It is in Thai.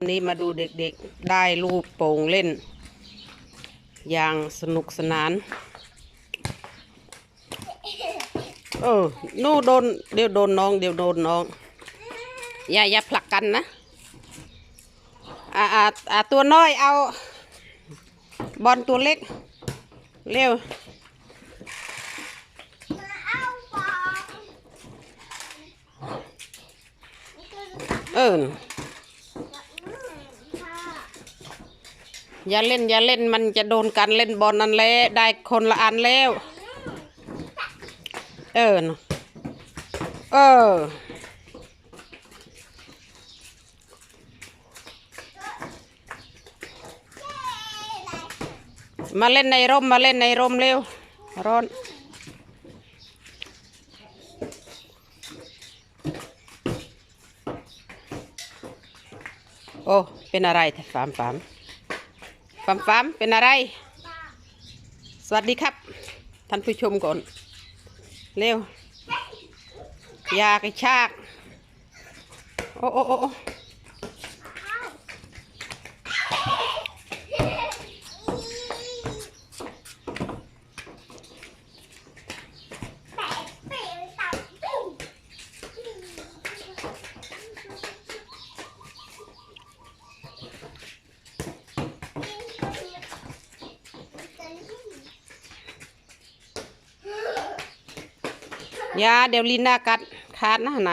วันนี้มาดูเด็กๆได้ลูกโป่งเล่น อย่างสนุกสนาน เออนู่โดนเดี๋ยวโดนน้องเดี๋ยวโดนน้อง อย่าอย่าผลักกันนะ อ่าอ่าอ่าตัวน้อยเอา บอลตัวเล็ก เร็วเออ อย่าเล่นอย่าเล่นมันจะโดนกันเล่นบอลนั่นแหละได้คนละอันแล้ว เออเออมาเล่นในร่มมาเล่นในร่มเร็ว ร้อน โอ้ เป็นอะไรแต่ฟามฟาม ฟ้ามฟ้ามเป็นอะไร สวัสดีครับ ท่านผู้ชมก่อน เร็ว ยากระชาก โอ้โอ้โอ้ ยาเดี๋ยวลินดากัดขาดนะไหน